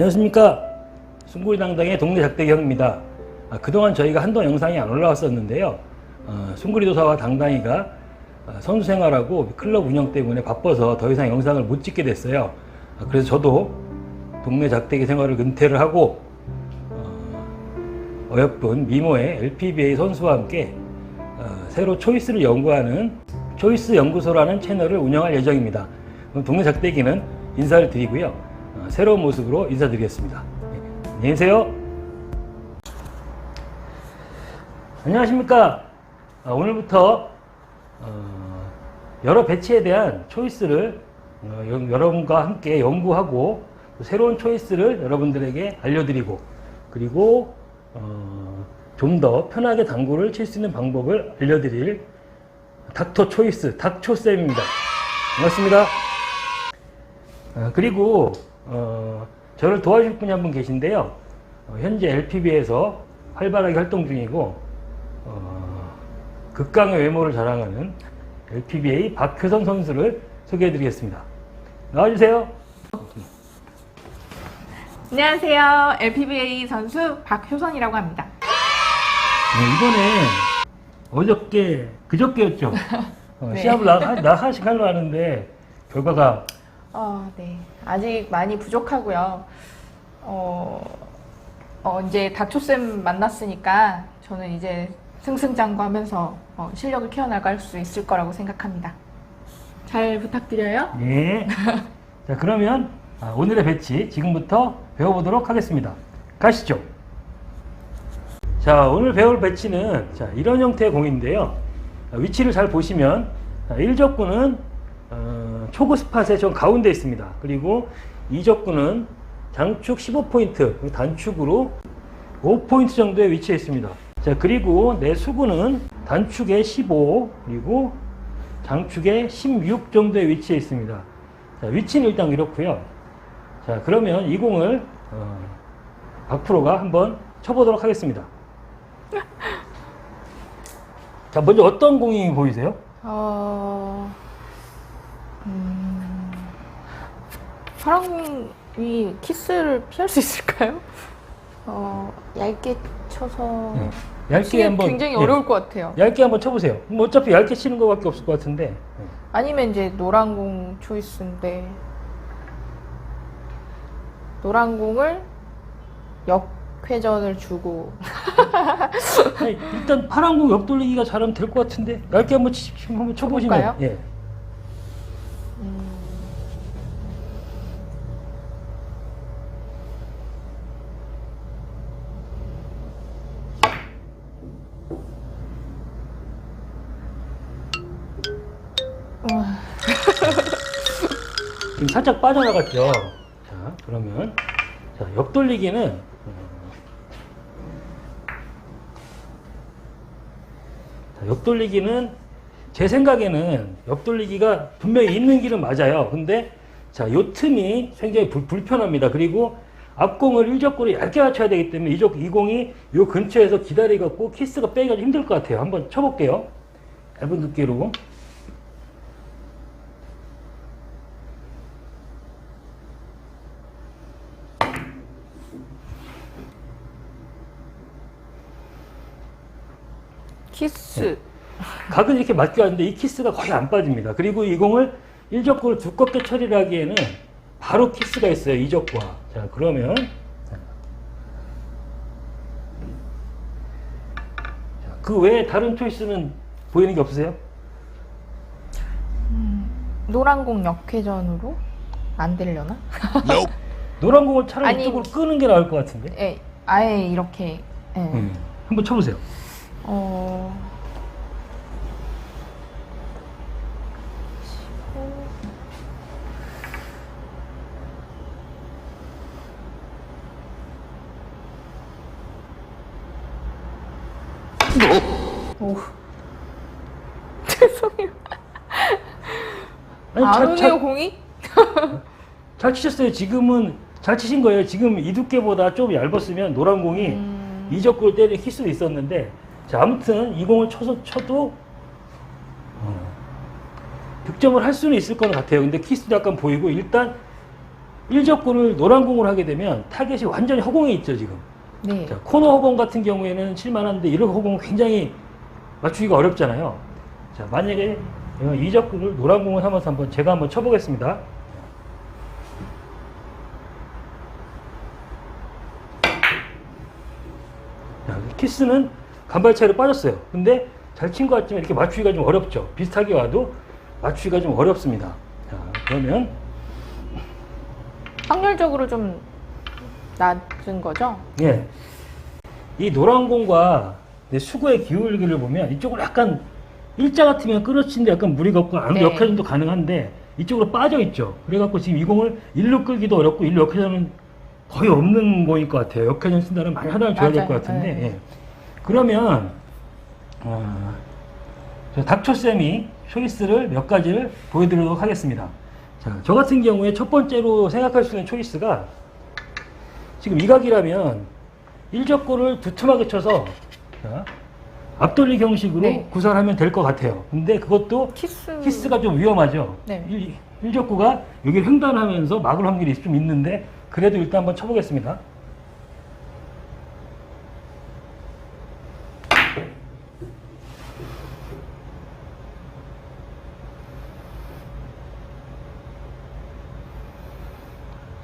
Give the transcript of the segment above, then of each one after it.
안녕하십니까 숭구리 당당의 동네 작대기 형입니다 아, 그동안 저희가 한동 영상이 안 올라왔었는데요 어, 숭구리 도사와 당당이가 어, 선수 생활하고 클럽 운영 때문에 바빠서 더 이상 영상을 못 찍게 됐어요 아, 그래서 저도 동네 작대기 생활을 은퇴를 하고 어, 어여쁜 미모의 LPBA 선수와 함께 어, 새로 초이스를 연구하는 초이스 연구소라는 채널을 운영할 예정입니다. 동네 작대기는 인사를 드리고요. 어, 새로운 모습으로 인사드리겠습니다. 네, 안녕히 계세요. 안녕하십니까. 아, 오늘부터 어, 여러 배치에 대한 초이스를 어, 여- 여러분과 함께 연구하고 또 새로운 초이스를 여러분들에게 알려드리고 그리고 어, 좀더 편하게 당구를 칠 수 있는 방법을 알려드릴 닥터 초이스 닥초 쌤입니다. 반갑습니다. 아, 그리고 어, 저를 도와줄 분이 한 분 계신데요. 어, 현재 LPB에서 활발하게 활동 중이고 어, 극강의 외모를 자랑하는 LPBA 박효선 선수를 소개해드리겠습니다. 나와주세요. 안녕하세요. LPBA 선수 박효선이라고 합니다. 네, 이번에 어저께 그저께였죠. 어, 네. 시합을 나, 나 하나씩 하려 하는데 결과가 어, 네. 아직 많이 부족하고요. 어, 어, 이제 닥초쌤 만났으니까 저는 이제 승승장구하면서 어, 실력을 키워나갈 수 있을 거라고 생각합니다. 잘 부탁드려요. 예. 자 그러면 아, 오늘의 배치 지금부터 배워보도록 하겠습니다. 가시죠. 자 오늘 배울 배치는 자, 이런 형태의 공인데요. 아, 위치를 잘 보시면 아, 1적구는 어, 초구 스팟의 전 가운데 있습니다. 그리고 2적구는 장축 15포인트 그리고 단축으로 5포인트 정도에 위치해 있습니다. 자 그리고 내 수구는 단축에 15 그리고 장축에 16 정도에 위치해 있습니다. 자, 위치는 일단 이렇고요. 자, 그러면 이 공을 어, 박프로가 한번 쳐보도록 하겠습니다. 자, 먼저 어떤 공이 보이세요? 어, 파랑이 키스를 피할 수 있을까요? 어, 얇게 쳐서 네. 얇게 한번 굉장히 예, 어려울 것 같아요. 얇게 한번 쳐보세요. 뭐 어차피 얇게 치는 것밖에 없을 것 같은데. 네. 아니면 이제 노란 공 초이스인데 노란 공을 역회전을 주고 아니, 일단 파란 공 옆돌리기가 잘하면 될 것 같은데 얇게 한번 치, 한번 쳐보시면. 쳐볼까요? 예. 살짝 빠져나갔죠. 자, 그러면 자, 옆돌리기는 어, 자, 옆돌리기는 제 생각에는 옆돌리기가 분명히 있는 길은 맞아요. 근데 자, 요 틈이 굉장히 불, 불편합니다. 그리고 앞공을 일적구로 얇게 맞춰야 되기 때문에 이적 이 공이 요 근처에서 기다리갖고 키스가 빼기가 좀 힘들 것 같아요. 한번 쳐볼게요. 얇은 두께로. 키스 각은 이렇게 맞게 하는데 이 키스가 거의 안 빠집니다. 그리고 이 공을 일적구를 두껍게 처리를 하기에는 바로 키스가 있어요. 이적과. 자, 그러면 자, 그 외에 다른 초이스는 보이는 게 없으세요? 노란 공 역회전으로 안 되려나? 노란 공을 차라리 아니. 이쪽으로 끄는 게 나을 것 같은데. 예, 아예 이렇게 예. 음, 한번 쳐보세요. 어. 오. 죄송해요. 아니, 안 잘, 오네요 잘, 공이? 잘 치셨어요. 지금은 잘 치신 거예요. 지금 이 두께보다 좀 얇았으면 노란 공이 음, 이적골 때리는 키스도 있었는데 자 아무튼 이 공을 쳐서 쳐도 어, 득점을 할 수는 있을 것 같아요 근데 키스도 약간 보이고 일단 일적구를 노란 공을 하게 되면 타겟이 완전히 허공에 있죠, 지금. 네. 자, 코너 허공 같은 경우에는 칠만한데 이런 허공은 굉장히 맞추기가 어렵잖아요. 자, 만약에 이적구를 노란 공을 하면서 한번 제가 한번 쳐보겠습니다. 자, 키스는 간발 차이로 빠졌어요. 근데 잘 친 것 같지만 이렇게 맞추기가 좀 어렵죠. 비슷하게 와도 맞추기가 좀 어렵습니다. 자, 그러면 확률적으로 좀 낮은 거죠? 예. 이 노란 공과 내 수구의 기울기를 보면 이쪽으로 약간 일자 같으면 끌어치는데 약간 무리가 없고 안 네. 역회전도 가능한데 이쪽으로 빠져 있죠. 그래갖고 지금 이 공을 일로 끌기도 어렵고 일로 역회전은 거의 없는 공일 것 같아요. 역회전 쓴다면 많이 하나를 줘야 될 것. 같은데. 네. 예. 그러면 어, 저 닥초쌤이 초이스를 몇 가지를 보여드리도록 하겠습니다. 자, 저 같은 경우에 첫 번째로 생각할 수 있는 초이스가 지금 이 각이라면 일적골을 두툼하게 쳐서 자, 앞돌리 형식으로 네. 구사하면 될 것 같아요. 근데 그것도 키스. 키스 가 좀 위험하죠. 네. 일, 일적구가 여기 횡단하면서 막을 확률이 좀 있는데 그래도 일단 한번 쳐보겠습니다.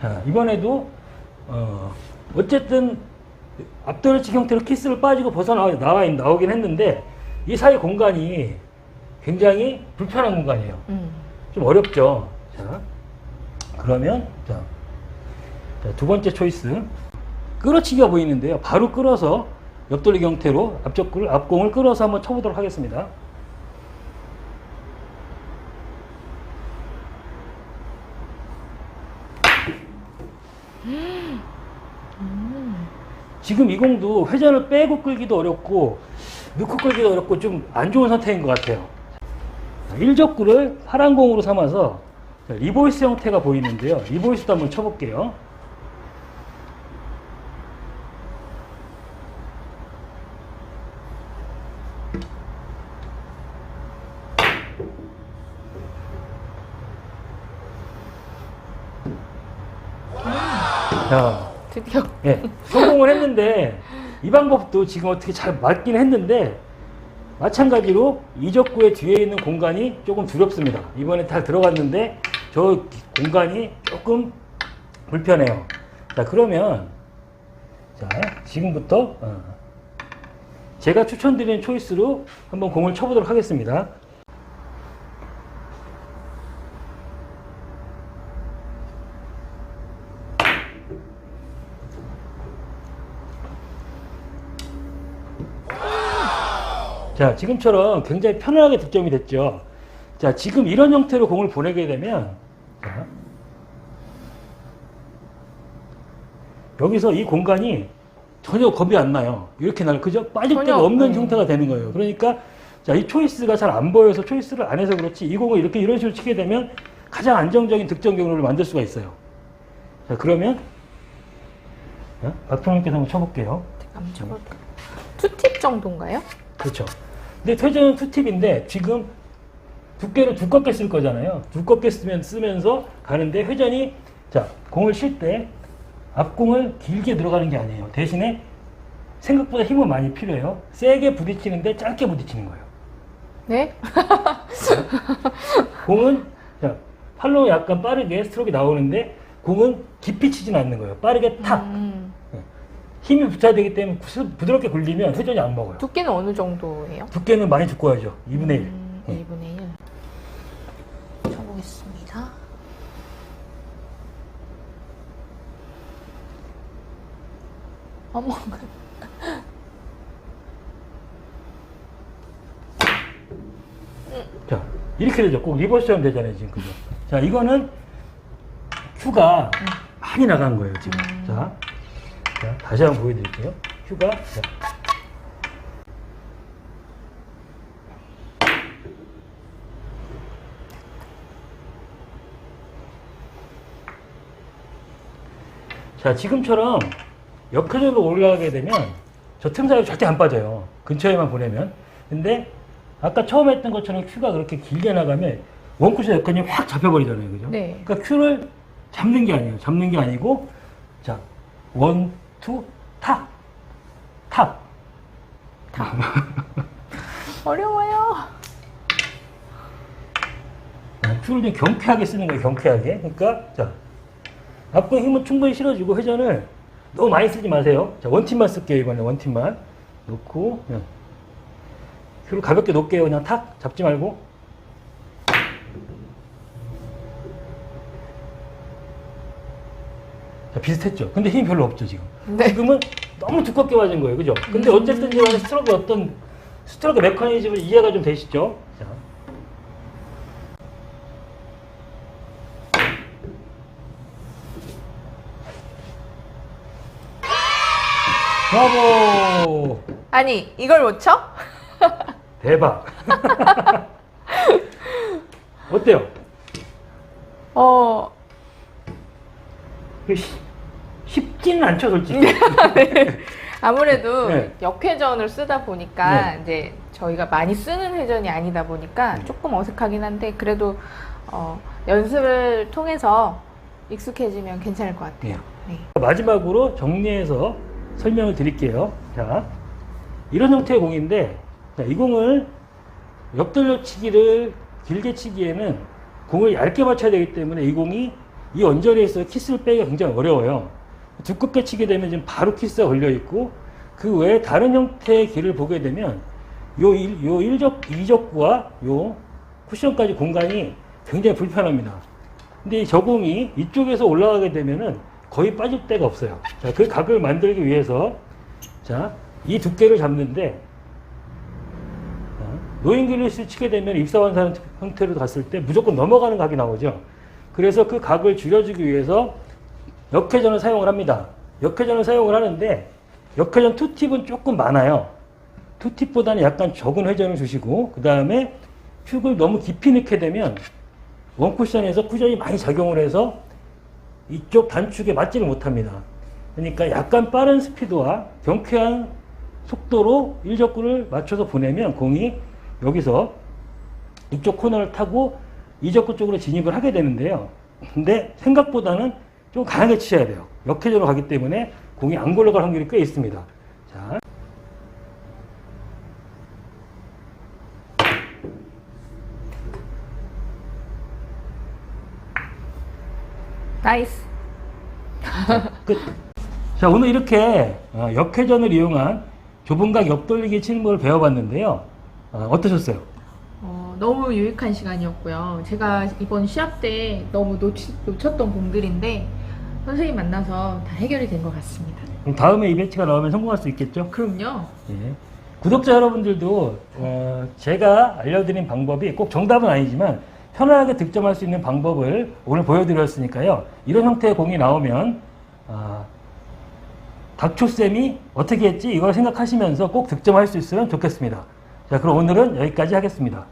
자, 이번에도 어, 어쨌든 앞돌치 형태로 키스를 빠지고 벗어나 나와 있- 나오긴 했는데 이 사이 공간이 굉장히 불편한 공간이에요. 음. 좀 어렵죠. 자, 그러면 자, 자, 두 번째 초이스 끌어치기가 보이는데요. 바로 끌어서 옆돌리 형태로 앞쪽을 앞공을 끌어서 한번 쳐보도록 하겠습니다. 지금 이 공도 회전을 빼고 끌기도 어렵고 넣고 끌기도 어렵고 좀 안 좋은 선택인 것 같아요. 일적구를 파란 공으로 삼아서 자, 리보이스 형태가 보이는데요. 리보이스도 한번 쳐볼게요. 자, 드디어. 예, 성공을 했는데 이 방법도 지금 어떻게 잘 맞긴 했는데 마찬가지로 이적구의 뒤에 있는 공간이 조금 두렵습니다. 이번에 다 들어갔는데 저 공간이 조금 불편해요. 자 그러면 자 지금부터 어, 제가 추천드리는 초이스로 한번 공을 쳐보도록 하겠습니다. 자, 지금처럼 굉장히 편안하게 득점이 됐죠. 자, 지금 이런 형태로 공을 보내게 되면, 자, 여기서 이 공간이 전혀 겁이 안 나요. 이렇게 날, 그죠? 빠질 데가 없는 음. 형태가 되는 거예요. 그러니까, 자, 이 초이스가 잘 안 보여서 초이스를 안 해서 그렇지, 이 공을 이렇게 이런 식으로 치게 되면 가장 안정적인 득점 경로를 만들 수가 있어요. 자, 그러면, 자, 박통님께서 한번 쳐볼게요. 제가 한번 쳐볼까요? 투팁 정도인가요? 그렇죠. 근데 퇴전은 투팁인데 지금 두께를 두껍게 쓸 거잖아요. 두껍게 쓰면 쓰면서 가는데 회전이 자 공을 칠 때 앞공을 길게 들어가는 게 아니에요. 대신에 생각보다 힘은 많이 필요해요. 세게 부딪히는데 짧게 부딪히는 거예요. 네. 공은 자 팔로 약간 빠르게 스트로크가 나오는데 공은 깊이 치진 않는 거예요. 빠르게 탁 음. 힘이 붙어야 되기 때문에 구- 부드럽게 굴리면 회전이 안 먹어요. 두께는 어느 정도예요? 두께는 많이 두꺼워야죠. 2분의 1. 음, 2분의 1. 쳐보겠습니다. 어머, 자, 이렇게 되죠. 꼭 리버스처럼 되잖아요, 지금. 그죠? 자, 이거는 큐가 많이 나간 거예요, 지금. 자, 자, 다시 한번 보여드릴게요. 큐가, 자. 자, 지금처럼 역회전으로 올라가게 되면 저 틈 사이로 절대 안 빠져요. 근처에만 보내면. 근데 아까 처음 했던 것처럼 큐가 그렇게 길게 나가면 원쿠션 여건이 확 잡혀버리잖아요. 그죠? 네. 그러니까 큐를 잡는 게 아니에요. 잡는 게 아니고, 자, 원, 투, 탑. 탑. 어려워요. 줄을 좀 경쾌하게 쓰는 거예요, 경쾌하게. 그러니까, 자, 앞으로 힘은 충분히 실어주고 회전을 너무 많이 쓰지 마세요. 자, 원팀만 쓸게요, 이번에 원팀만. 놓고, 그냥. 큐를 가볍게 놓을게요, 그냥 탁. 잡지 말고. 비슷했죠? 근데 힘이 별로 없죠, 지금. 네. 지금은 너무 두껍게 맞은 거예요, 그죠? 근데 어쨌든 간에 스트로크 어떤, 스트로크 메커니즘을 이해가 좀 되시죠? 자. 브라보! 아니, 이걸 못 쳐? 대박! 어때요? 어, 이거 쉽- 쉽지는 않죠, 솔직히. 아무래도 네. 역회전을 쓰다 보니까 네. 이제 저희가 많이 쓰는 회전이 아니다 보니까 네. 조금 어색하긴 한데 그래도 어, 연습을 통해서 익숙해지면 괜찮을 것 같아요. 네. 마지막으로 정리해서 설명을 드릴게요. 자, 이런 형태의 공인데, 자, 이 공을 옆돌려 치기를 길게 치기에는 공을 얇게 맞춰야 되기 때문에 이 공이 이 언저리에 있어 키스를 빼기가 굉장히 어려워요. 두껍게 치게 되면 지금 바로 키스가 걸려 있고, 그 외에 다른 형태의 길을 보게 되면 요, 일, 요 일적, 이적구와 요 쿠션까지 공간이 굉장히 불편합니다. 근데 이 저공이 이쪽에서 올라가게 되면은 거의 빠질 데가 없어요. 자, 그 각을 만들기 위해서 자, 이 두께를 잡는데 자, 노인 길리스를 치게 되면 입사원산 형태로 갔을 때 무조건 넘어가는 각이 나오죠. 그래서 그 각을 줄여주기 위해서 역회전을 사용을 합니다. 역회전을 사용을 하는데 역회전 투팁은 조금 많아요. 투팁보다는 약간 적은 회전을 주시고 그 다음에 축을 너무 깊이 넣게 되면 원쿠션에서 쿠션이 많이 작용을 해서 이쪽 단축에 맞지를 못합니다. 그러니까 약간 빠른 스피드와 경쾌한 속도로 일적구를 맞춰서 보내면 공이 여기서 이쪽 코너를 타고 이적구 쪽으로 진입을 하게 되는데요. 근데 생각보다는 좀 강하게 치셔야 돼요. 역회전으로 가기 때문에 공이 안 굴러갈 확률이 꽤 있습니다. 자. 나이스. 끝. 자, 오늘 이렇게 어, 역회전을 이용한 좁은 각 옆돌리기 치는 법을 배워봤는데요. 어, 어떠셨어요? 어, 너무 유익한 시간이었고요. 제가 이번 시합 때 너무 놓치, 놓쳤던 공들인데 선생님 만나서 다 해결이 된 것 같습니다. 그럼 다음에 이벤트가 나오면 성공할 수 있겠죠? 그럼요. 예. 구독자 여러분들도 어, 제가 알려드린 방법이 꼭 정답은 아니지만 편안하게 득점할 수 있는 방법을 오늘 보여드렸으니까요. 이런 형태의 공이 나오면 아, 닥초쌤이 어떻게 했지? 이걸 생각하시면서 꼭 득점할 수 있으면 좋겠습니다. 자, 그럼 오늘은 여기까지 하겠습니다.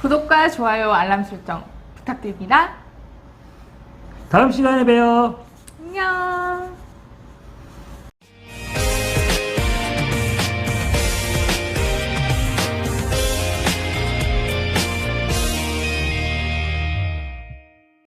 구독과 좋아요, 알람 설정 부탁드립니다. 다음 시간에 봬요. 안녕.